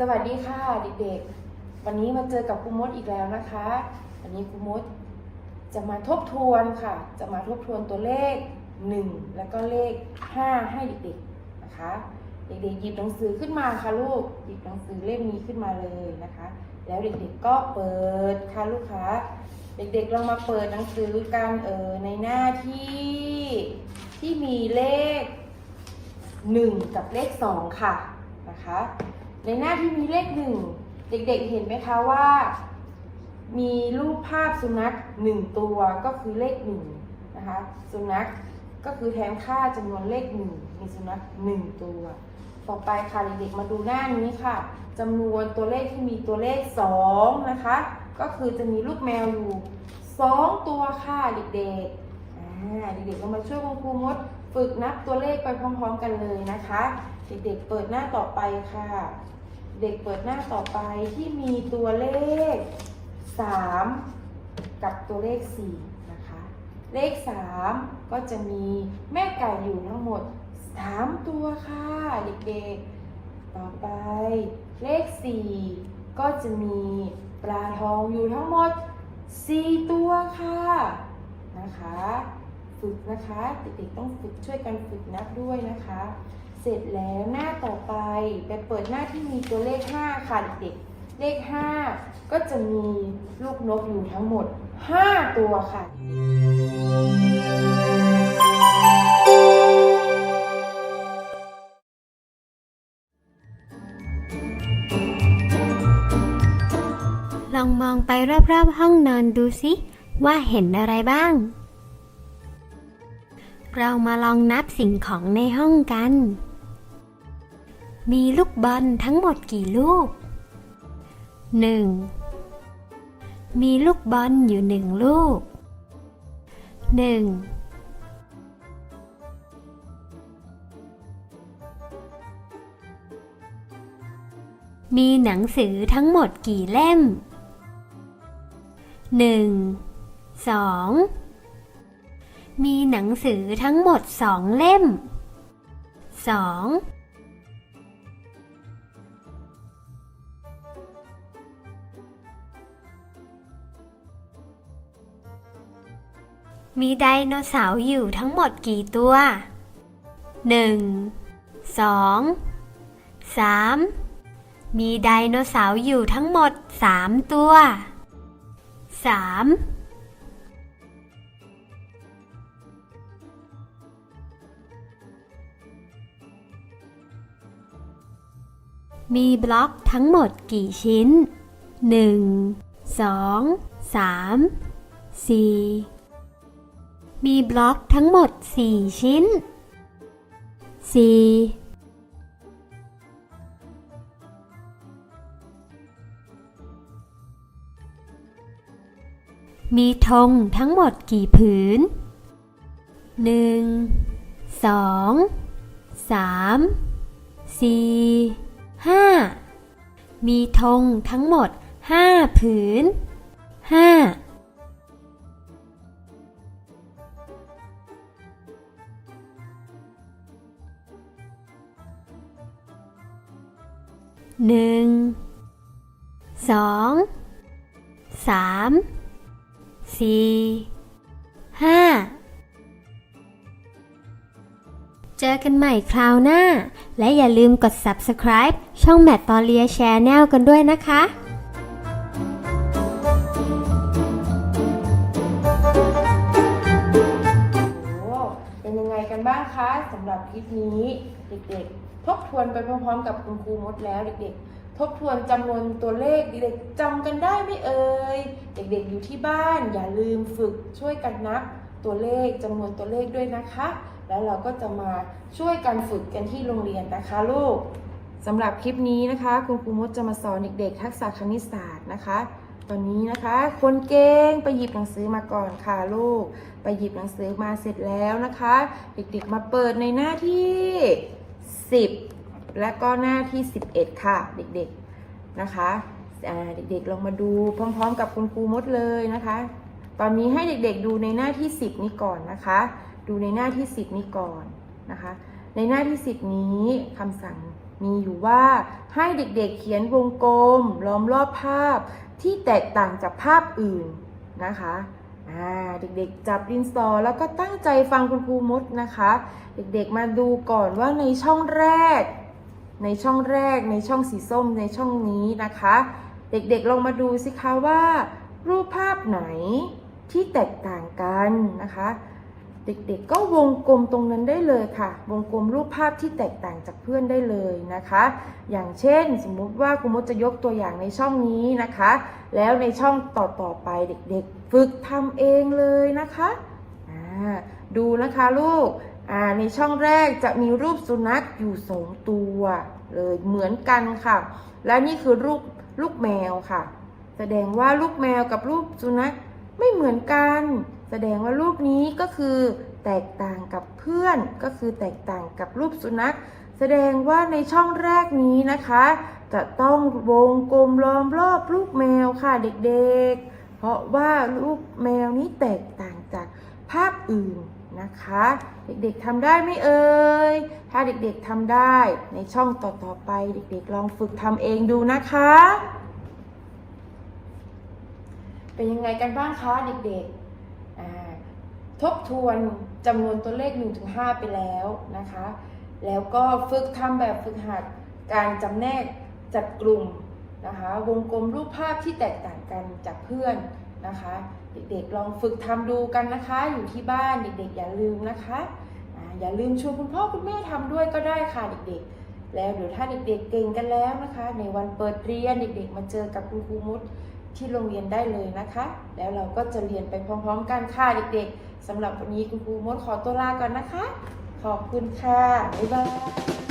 สวัสดีค่ะเด็กๆ วันนี้มาเจอกับครูมดอีกแล้วนะคะ วันนี้ครูมดจะมาทบทวนค่ะ จะมาทบทวนตัวเลข 1 แล้วก็เลข 5 ให้เด็กๆนะคะ เด็กๆหยิบหนังสือขึ้นมาค่ะลูก หยิบหนังสือเล่มนี้ขึ้นมาเลยนะคะ แล้วเด็กๆก็เปิดค่ะลูกค้า เด็กๆลองมาเปิดหนังสือกันเออในหน้าที่ที่มีเลข 1 กับเลข 2 ค่ะนะคะ ในหน้าที่มีเลข1เด็กๆเห็นไหมคะว่า มีรูปภาพสุนัข1ตัวก็คือเลข1นะคะสุนัขก็คือแทนค่าจำนวนเลข1มีสุนัข1ตัว ต่อไปค่ะเด็กๆมาดูหน้านี้ค่ะจำนวนตัวเลขที่มีตัวเลข2นะคะ ก็คือจะมีลูกแมวอยู่2ตัวค่ะเด็กๆอ่าเด็กๆก็มาช่วยคุณครูมด ฝึกนับตัวเลขไปพร้อมๆกันเลยนะคะ เด็กๆเปิดหน้าต่อไปค่ะ เด็กเปิดหน้าต่อไปที่มีตัวเลข 3 กับตัวเลข 4 นะคะ เลข 3 ก็จะมีแม่ไก่อยู่ทั้งหมด 3 ตัวค่ะเด็กๆต่อไปเลข 4 ก็จะมีปลาทองอยู่ทั้งหมด 4 ตัวค่ะนะคะ ฝึกนะคะเด็กๆต้องฝึกช่วยกันฝึกนับด้วยนะคะ เสร็จแล้วหน้าต่อไปไปเปิดหน้าที่มีตัวเลข 5 ค่ะเด็กๆเลข 5 ก็จะมีลูกนกอยู่ทั้งหมด 5 ตัวค่ะลองมองไปรอบๆห้องนอนดูสิ ว่าเห็นอะไรบ้าง เรามาลองนับสิ่งของในห้องกัน มีลูกบอลทั้งหมดกี่ลูก 1. มีลูกบอลอยู่หนึ่งลูก 1. มีหนังสือทั้งหมดกี่เล่ม 1. 2. มีหนังสือทั้งหมดสองเล่ม 2. มีไดโนเสาร์อยู่ทั้งหมดกี่ตัวหนึ่งสองสามมีไดโนเสาร์อยู่ทั้งหมดสามตัวสามมีบล็อกทั้งหมดกี่ชิ้นหนึ่งสองสา มีบล็อกทั้งหมด 4 ชิ้น 4 มีธงทั้งหมดกี่ผืน 1 2 3 4 5 มีธงทั้งหมด 5 ผืน 5 หนึ่งสองสามสี่ห้าเจอกันใหม่คราวหน้า และอย่าลืมกด subscribe ช่องแมตตอเลียแชร์แนลกันด้วยนะคะเป็นยังไงกันบ้างคะสำหรับคลิปนี้เด็กๆ ทบทวนไปพร้อมๆ กับคุณครูมดแล้วเด็กๆ ทบทวนจำนวนตัวเลขเด็กๆจำกันได้ไหมเอ่ย เด็กๆอยู่ที่บ้านอย่าลืมฝึกช่วยกันนับตัวเลขจำนวนตัวเลขด้วยนะคะ แล้วเราก็จะมาช่วยกันฝึกกันที่โรงเรียนนะคะลูกสำหรับคลิปนี้นะคะ คุณครูมดจะมาสอนเด็กๆ ทักษะคณิตศาสตร์นะคะ ตอนนี้นะคะ คนเก่งไปหยิบหนังสือมาก่อนค่ะลูก ไปหยิบหนังสือมาเสร็จแล้วนะคะ เด็กๆ มาเปิดในหน้าที่ 10 และก็หน้าที่ 11 ค่ะ เด็กๆนะคะเด็กๆลองมาดูพร้อมๆ กับคุณครูมดเลยนะคะ ตอนนี้ให้เด็กๆดูในหน้าที่ 10 นี้ก่อนนะคะ ดูในหน้าที่ 10 นี้ก่อนนะคะ ในหน้าที่ 10 นี้คำสั่งมีอยู่ว่าให้เด็กๆเขียนวงกลมล้อมรอบภาพที่แตกต่างจากภาพอื่นนะคะ เด็กๆจับดินสอแล้วก็ตั้งใจฟังคุณครูมดนะคะ เด็กๆมาดูก่อนว่าในช่องแรก ในช่องแรกในช่องสีส้มในช่องนี้นะคะ เด็กๆลองมาดูสิคะว่า รูปภาพไหนที่แตกต่างกันนะคะ เด็กๆก็วงกลมตรงนั้นได้เลยค่ะ วงกลมรูปภาพที่แตกต่างจากเพื่อนได้เลยนะคะ อย่างเช่น สมมุติว่าคุณมดจะยกตัวอย่างในช่องนี้นะคะ แล้วในช่องต่อๆไปเด็กๆ ฝึกทำเองเลยนะคะดูนะคะลูกในช่องแรกจะมีรูปสุนัขอยู่สองตัวเลยเหมือนกันค่ะ และนี่คือรูปลูกแมวค่ะ แสดงว่าลูกแมวกับรูปสุนัขไม่เหมือนกัน แสดงว่ารูปนี้ก็คือแตกต่างกับเพื่อนก็คือแตกต่างกับรูปสุนัข แสดงว่าในช่องแรกนี้นะคะ จะต้องวงกลมล้อมรอบรูปแมวค่ะเด็กๆ เพราะว่ารูปแมวนี้แตกต่างจากภาพอื่นนะคะ เด็กๆทำได้ไหมเอ่ย ถ้าเด็กๆทำได้ในช่องต่อๆไป เด็กๆลองฝึกทำเองดูนะคะ เป็นยังไงกันบ้างคะเด็กๆ ทบทวนจำนวนตัวเลข 1-5 ไปแล้วนะคะ แล้วก็ฝึกทำแบบฝึกหัดการจำแนกจัดกลุ่ม นะคะ วงกลมรูปภาพที่แตกต่างกันจากเพื่อนนะคะ เด็กๆลองฝึกทำดูกันนะคะ อยู่ที่บ้านเด็กๆ อย่าลืมนะคะอย่าลืมชวนคุณพ่อคุณแม่ทำด้วยก็ได้ค่ะเด็กๆ แล้วเดี๋ยวถ้าเด็กๆเก่งกันแล้วนะคะ ในวันเปิดเรียนเด็กๆ มาเจอกับคุณครูมุดที่โรงเรียนได้เลยนะคะ แล้วเราก็จะเรียนไปพร้อมๆ กันค่ะเด็กๆสำหรับวันนี้คุณครูมดขอตัวลาก่อนนะคะ ขอบคุณค่ะ บ๊ายบาย